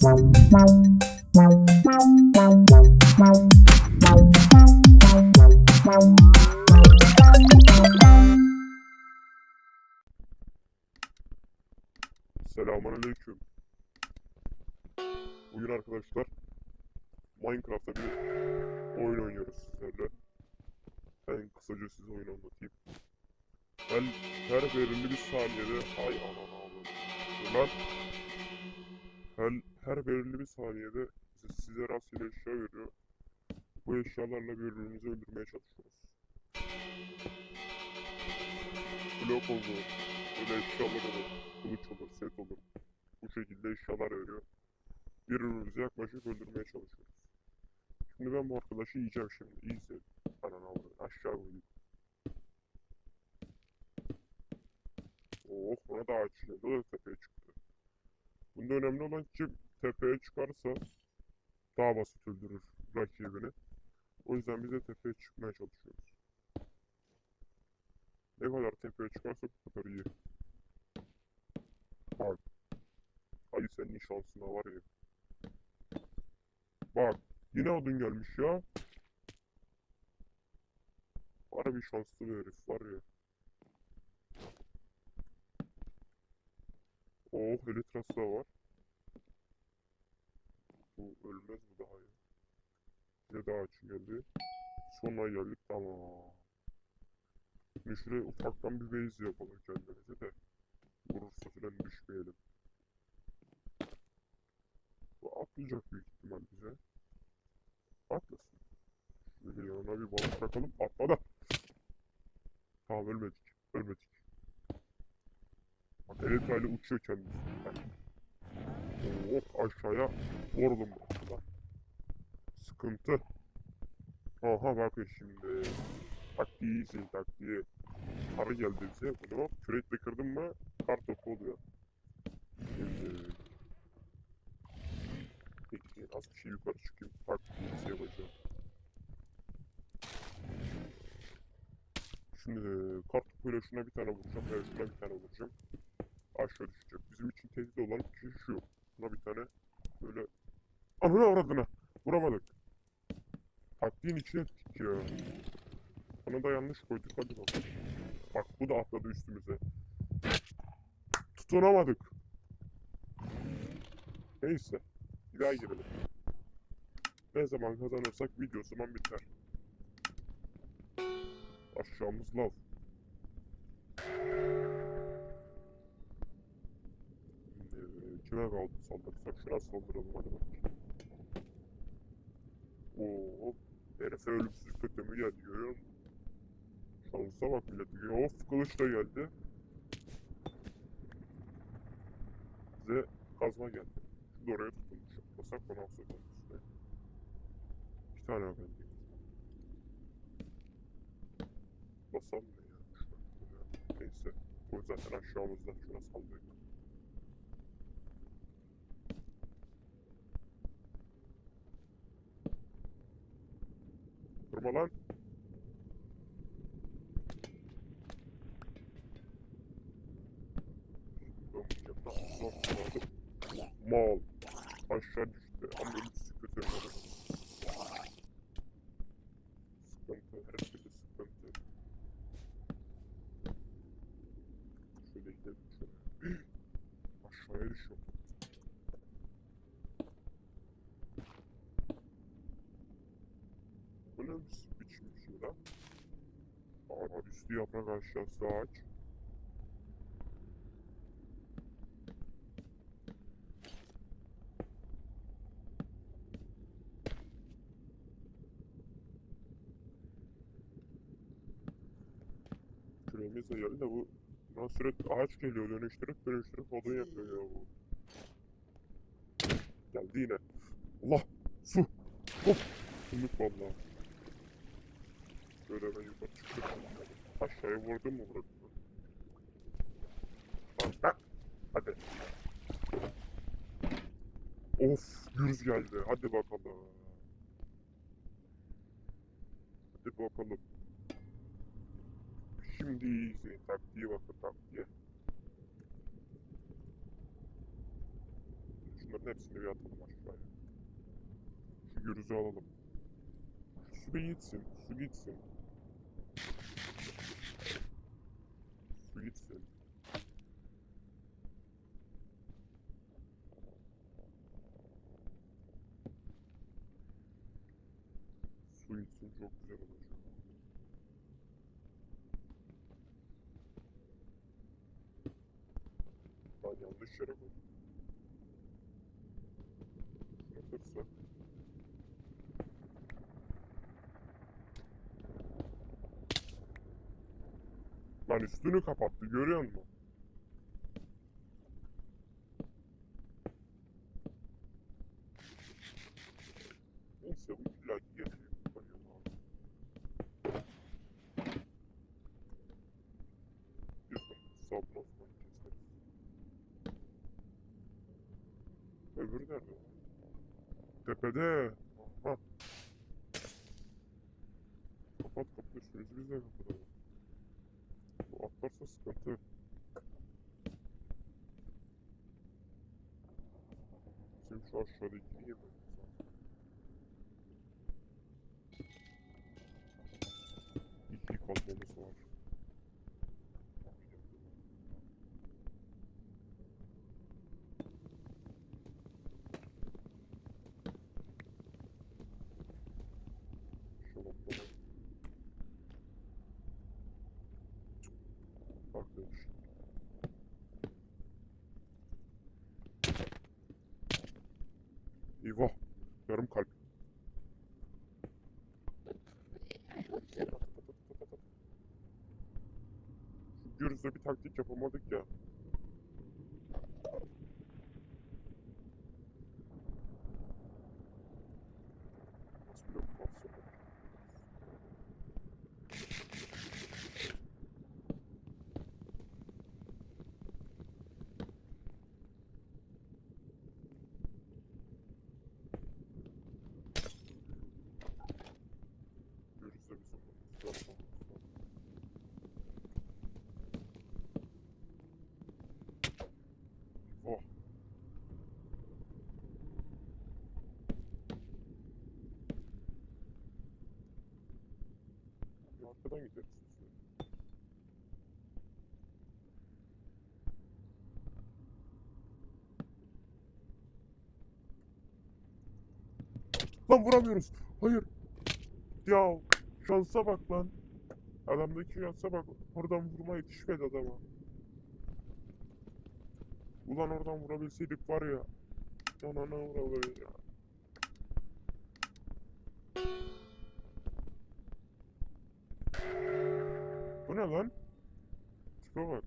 Selamünaleyküm. Bugün arkadaşlar Minecraft'ta bir oyun oynuyoruz sizlerle. Ben kısaca size oyunu anlatayım. Ben her belirli bir saniyede hay anana avradım. Lan her, belirli bir saniyede size, rastgele eşya veriyor. Bu eşyalarla birbirimizi öldürmeye çalışıyoruz. Blok oldu. Böyle eşyalar olur. Kılıç olur, set olur. Bu şekilde eşyalar veriyor. Birbirimize yaklaşıp öldürmeye çalışıyoruz. Şimdi ben bu arkadaşı yiyeceğim şimdi. İyi izleyin. Ananı. Aşağı koyayım. Oh buna da. O da tepeye çıktı. Bunda önemli olan kim tepeye çıkarsa daha basit öldürür rakibini. O yüzden biz de tepeye çıkmaya çalışıyoruz. Ne kadar tepeye çıkarsa bu kadar iyi. Bak. Ay senin şansına var ya. Bak. Yine odun gelmiş ya. Var bir şanslı bir herif var ya. Oh elitrası da var. Bu ölmez bu daha ya. Yine daha açı geldi. Sona geldik tamam. Şimdi şuraya ufaktan bir base yapalım kendimize de. Vurursa falan düşmeyelim. Bu atlayacak büyük ihtimal bize. Atlasın. Şöyle yanına bir balık takalım. Atladı. Tamam ölmedik. Ölmedik. Bak uçuyor kendisi. Oh aşağıya vurdum aslında. Sıkıntı. Aha bakın şimdi. Taktiği izleyin taktiği. Karı geldi bize. Bunu kürekle kırdım mı kar topu oluyor. Şimdi. Peki az bir şey yukarı çıkayım. Taktiği şey yapacağım. Şimdi kar topuyla şuna bir tane vuracağım. Evet şuna bir tane vuracağım. Aşağı düşecek. Bizim için tehdit olan kişi şu. Buna bir tane böyle Ananı avradına. Vuramadık. Taktiğin içine ettik ya. Ona da yanlış koyduk hadi bakalım. Bak bu da atladı üstümüze. Tutunamadık. Neyse. Bir daha girelim. Ne zaman kazanırsak video zaman biter. Aşağımız lav. Kime kaldı saldırırsak şuna saldıralım hadi bakayım. Oo, herife ölümsüz kötümü geldi görüyor musun? Şansa bak millet. Of kılıç da geldi. Bize kazma geldi. Şimdi oraya tutulmuş. Basak bana sokağın üstüne. İki tane bende. Basam ne ya? Neyse. Bu zaten aşağımızda. Şuna saldırıyor. Durma lan. Mal. Aşağı düştü. Ama ölümsüz kötü Sıkıntı. Her türlü sıkıntı. Şöyle gidelim şöyle. Aşağıya düşüyor. Bu ne biçim bir şey lan? Aa, üstü yaprak aşağısı ağaç. Küremiz geldi de bu Lan sürekli ağaç geliyor dönüştürüp dönüştürüp odun yapıyor ya bu. Geldi yine. Allah! Su! Hop! Kumluk valla. Böyle ben yukarı çıktım. Aşağıya vurdum mu? Lan lan! Hadi. Of! Gürüz geldi. Hadi bakalım. Hadi bakalım. Şimdi izleyin. Taktiğe bakın taktiğe. Şunların hepsini bir atalım aşağıya. Şu gürüzü alalım. Su gitsin. Su gitsin. Gitsin. Su gitsin çok güzel olacak. Ben yanlış yere koydum. Lan üstünü kapattı görüyor musun? Neyse bu abi. Bizim sabun Osman keseriz. Öbürü nerede? Tepede. Aha. Kapat kapat üstümüzü biz de kapatalım. Bu atlarsa sıkıntı. Bizim şu aşağıdakini yememiz lazım. İki kalmamız var. Eyvah. Yarım kalp. Gürüz'de bir taktik yapamadık ya. Nasıl bir operasyon oldu? Gürüz'de bizim bunu yapmamız lazım. Oh. Bir arkadan gideriz. Lan vuramıyoruz. Hayır. Ya şansa bak lan. Adamdaki şansa bak. Oradan vurma yetişmedi adama. Ulan oradan vurabilseydik var ya. Ona ne vurabilir ya. Bu ne lan? Tipe bak.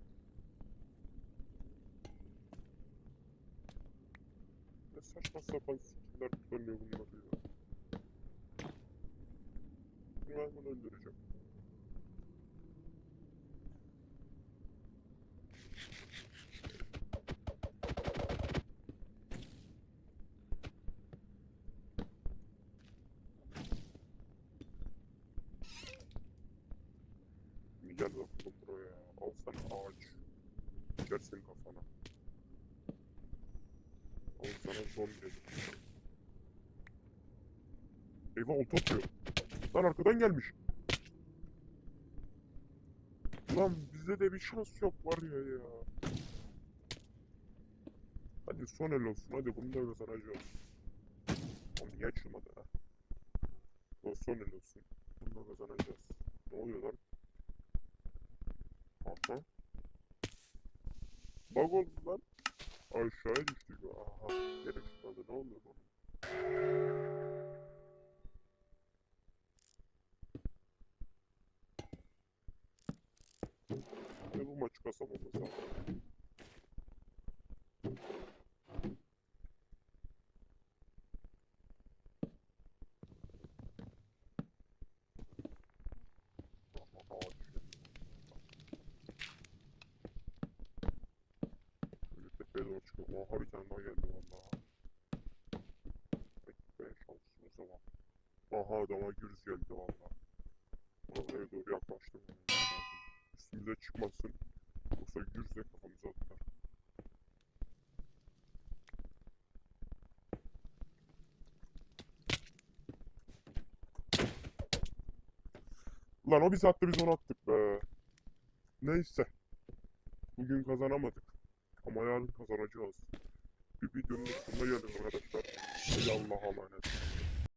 Ne saçma sapan skiller kullanıyor bunlar ya. Ben bunu öldüreceğim. Gel bakalım buraya. Al sana ağaç. Geçersin kafana. Al sana zombi. Eyvah olta atıyor. Lan arkadan gelmiş. Lan bizde de bir şans yok var ya ya. Hadi son el olsun hadi bunu da kazanacağız. Oğlum niye açılmadı ha? O son el olsun. Bunu da kazanacağız. Ne oluyor lan? Aha. Bug oldu lan. Aşağıya düştük. Aha. Gerek çıkmadı. Ne oluyor lan? Ve bu maçı kazanmamız lazım. Aha, şeyler çıkıyor. Oha bir tane daha geldi valla. Bekle şansım o zaman. Aha adama gürüz geldi valla. Oraya doğru yaklaştım. Üstümüze çıkmasın. Yoksa gürüz de kafamıza atlar. Lan o bir saatte biz onu attık be. Neyse. Bugün kazanamadık. Ama yarın kazanacağız. Bir videonun sonuna geldik arkadaşlar. Allah'a emanet.